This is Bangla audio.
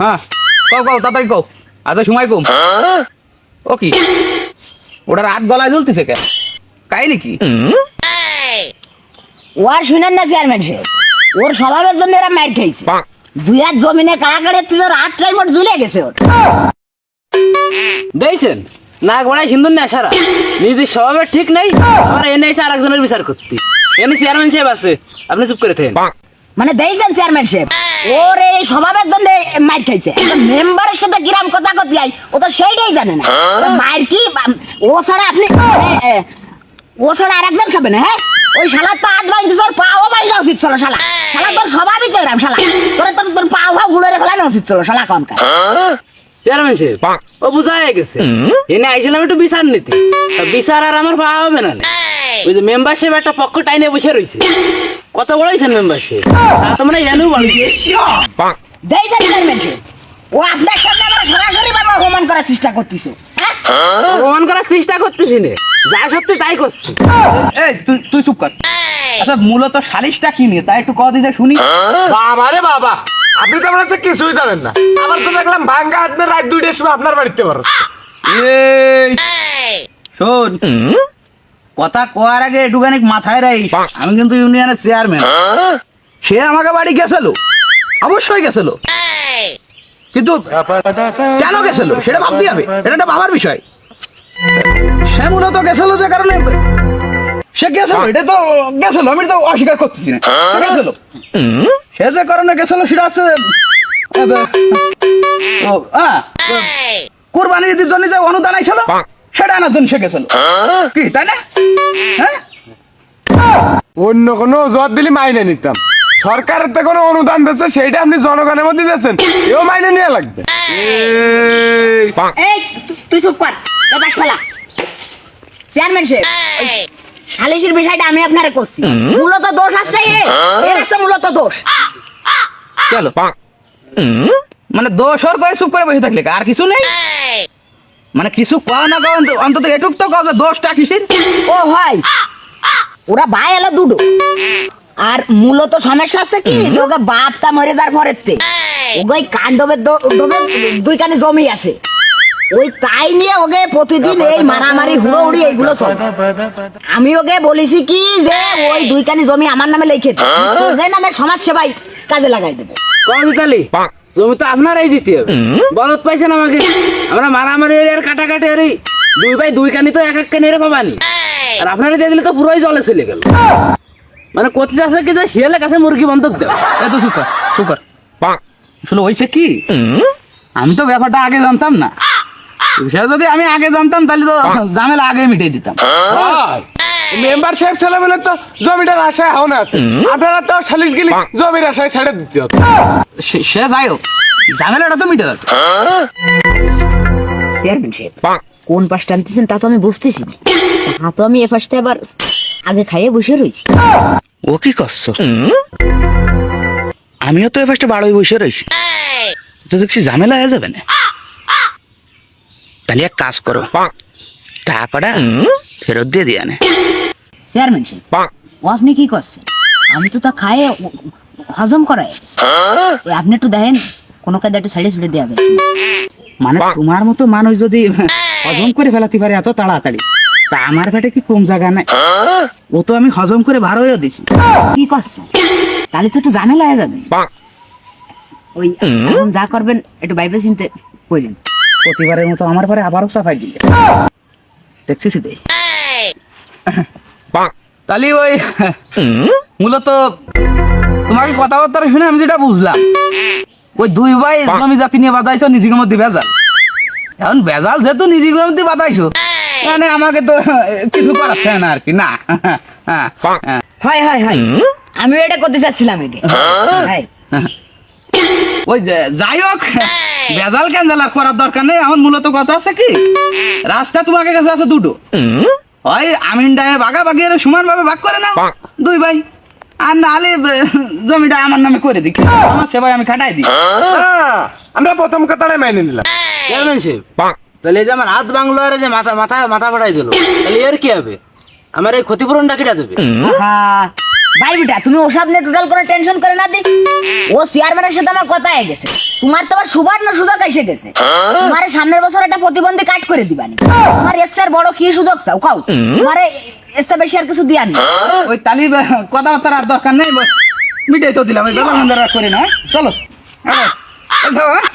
হ্যাঁ কও কও তাড়াতাড়ি কও। এত সময় কম। ও কি? ওটার হাত গলায় ঝুলতেছে কেন? কাই নাকি ও আর শুনেন না চেয়ারম্যান সাহেব। ওর স্বভাবের জন্য এরা মার খেয়েছে দুই হাত জমিনে কাড়াকাড়ি তুই ঝুলে গেছে ওর। দেখছেন? সুন্দর না সারা নিজের স্বভাবের ঠিক নেই আমার এনে এসে আর একজনের বিচার করতে। এনে চেয়ারম্যান সাহেব আছে আপনি চুপ করে থাকেন। মানে দেখছেন চেয়ারম্যান সাহেব ওর এই স্বভাবের জন্য মার খেয়েছে মেম্বারের সাথে কিরাম কথা কত যাই ও তো সেইটাই জানে না। মার কি ও ছাড়া আপনি ও ছাড়া আর একজন খাবে না হ্যাঁ? ওই শালা তো আজ বাইন তোর পাও বাইনা উচিত ছিল শালা। শালা তোর স্বভাবই তো এরম শালা। তোর তোর তোর পাও ফাও গুড়ে ফেলানো উচিত ছিল শালা কনকা চেয়ারম্যান সাহেব ও বুঝা হয়ে গেছে এনে আইছিলাম একটু বিচার নিতে। বিচার আর আমার পাওয়া হবে না ওই যে মেম্বারশিপ একটা পক্ষ টাইনে বসে রয়েছে কত এনু ও আপনার সামনে আমার সরাসরি বাবা অপমান করার চেষ্টা করতেছো। হ্যাঁ? করার চেষ্টা করতেছি নে। যা সত্যি তাই করছি। এই তুই তুই চুপ কর। আচ্ছা মূলত সালিশটা কি নিয়ে? তাই একটু কথা দিতে শুনি। বাবা রে বাবা আপনি তো আমার কাছে কিছুই জানেন না। আবার তো দেখলাম ভাঙ্গা আপনার রাত দুইটার সময় আপনার বাড়িতে পারো এই শোন। কথা কোয়ার আগে একটুখানি মাথায় রাই। আমি কিন্তু ইউনিয়নের চেয়ারম্যান সে আমাকে বাড়ি গেছিল। অবশ্যই গেছিল। কিন্তু কেন গেছিল? সেটা ভাবতে হবে। এটা একটা ভাবার বিষয়। সে মূলত গেছিল যে কারণে সে গেছিল। এটা তো গেছিল। আমি তো অস্বীকার করতেছি না। সে গেছিল। সে যে কারণে গেছিল সেটা আছে ও, হ্যাঁ জন্য যে অনুদান আইছিল সেটা আনার জন্য কি তাই না? হ্যাঁ? অন্য কোনো জট দিলে মাইনে নিতাম। সরকারের তো কোনো অনুদান দিচ্ছে সেইটা আপনি জনগণের মধ্যে দিচ্ছেন এও মাইনে নিয়ে লাগবে। এই তুই চুপ কর। চেয়ারম্যান সাহেব ওই সালিশের বিষয়টা আমি আপনারে করছি। মূলত দোষ আছে এর আছে মূলত দোষ। চলো। মানে দোষ ওর করে চুপ করে বসে থাকলে আর কিছু নেই? মানে কিছু কও না অন্তত এটুক তো কও যে দোষটা কিসের? ও হয় ওরা ভাই এলো দুটো। আর মূলত সমস্যা আছে কি ওকে বাপটা মরে যার পরের তে। ওই কাণ্ডবের দুই কানে জমি আছে। ওই তাই নিয়ে ওকে প্রতিদিন এই মারামারি হুড়োহুড়ি এইগুলো চলে। আমি ওকে বলেছি কি যে ওই দুই কানি জমি আমার নামে লিখে দে। ওকে নামে সমাজ সেবাই কাজে লাগাই দেবো। দিতালি জমি তো আপনারাই দিতে হবে। বলত পাইছেন আমাকে। আমরা মারামারি আর কাটাকাটি আর এই দুই ভাই দুই কানি তো এক এক কানি পাবানি। আর আপনারা দিয়ে দিলে তো পুরোই জলে চলে গেল। মানে কথিত আছে কি যে শিয়ালের কাছে মুরগি বন্ধক দেবে? এত কর চুপ কর হয়েছে কি? আমি তো ব্যাপারটা আগে জানতাম না। সে যদি আমি আগে জানতাম তাহলে তো ঝামেলা আগে মিটিয়ে দিতাম। মেম্বার সাহেব ছেলে বলে তো জমিটার আশায় হাওনা আছে। আপনারা তো সালিশ গেলে জমির আশায় ছেড়ে দিতে হতো সে- যাই হোক ঝামেলাটা তো মিটে যাবে। চেয়ারম্যান সাহেব কোন পাশ টানতেছেন তা তো আমি বুঝতেছি না। হ্যাঁ তো আমি এ পাশটা আবার আগে খাইয়ে বসে রয়েছি। ও কি করছ? আমিও তো এবার বাড়োই বসে রয়েছি। তো দেখছি ঝামেলা হয়ে যাবে না। তাহলে এক কাজ করো। টাকাটা ফেরত দিয়ে দিয়ে নে চেয়ারম্যান সাহেব। ও আপনি কি করছেন? আমি তো তা খায়ে হজম করাই ওই আপনি একটু দেখেন কোনো কাজে একটু সাইডে ছুড়ে দেওয়া যায় মানে তোমার মতো মানুষ যদি হজম করে ফেলাতে পারে এত তাড়াতাড়ি তা আমার পেটে কি কম জায়গা নাই? ও তো আমি হজম করে হয়েও দিছি। কি করছেন? তাহলে তো একটু ঝামেলা হয়ে যাবে। ওই যা করবেন একটু বাইবে চিনতে কইলেন। প্রতিবারের মতো আমার পরে আবারও সাফাই দিলে দেখছিস তাহলে ওই মূলত তোমাকে কথাবার্তা শুনে আমি যেটা বুঝলাম ওই দুই ভাই জমি জাতি নিয়ে বাজাইছো নিজের মধ্যে ভেজাল। এখন ভেজাল যেহেতু নিজের মধ্যে বাজাইছো মানে আমাকে তো কিছু করাচ্ছে না আর কি না। হ্যাঁ, হ্যাঁ। হয় হয় হয়। আমি এটা করতে চাচ্ছিলাম ওই যাই হোক ভেজাল কেন জ্বালা করার দরকার নেই। আমার মূলত কথা আছে কি রাস্তা তোমাকে কাছে আছে দুটো। ওই আমিন ডায়ে বাগা আর সমান ভাবে ভাগ করে নাও। দুই ভাই। আর নালে জমিটা আমার নামে করে দিই আমার সেবাই আমি খাটাই দিই। হ্যাঁ, আমরা প্রথম কথাটা মাইনে নিলাম। চেয়ারম্যান সাহেব তাহলে এই যে আমার হাত বাংলো আর যে মাথা মাথা মাথা পাঠাই দিল তাহলে এর কি হবে? আমার এই ক্ষতিপূরণটা কেটে দেবে? ভাই বেটা তুমি ওসব নিয়ে টোটাল কোনো টেনশন করে না দি ও চেয়ারম্যানের সাথে আমার কথা হয়ে গেছে তোমার তো আবার সুবর্ণ সুযোগ এসে গেছে তোমার সামনের বছর একটা প্রতিবন্ধী কাট করে দিবানি তোমার এর চেয়ে বড় কি সুযোগ চাও কাও তোমার এর চেয়ে বেশি আর কিছু দিয়া নেই ওই তালি বা- কথাবার্তার আর দরকার নেই মিটাই তো দিলাম এই বেজার মন্দির করি না হ্যাঁ? চলো হ্যাঁ, এই যাও, হ্যাঁ?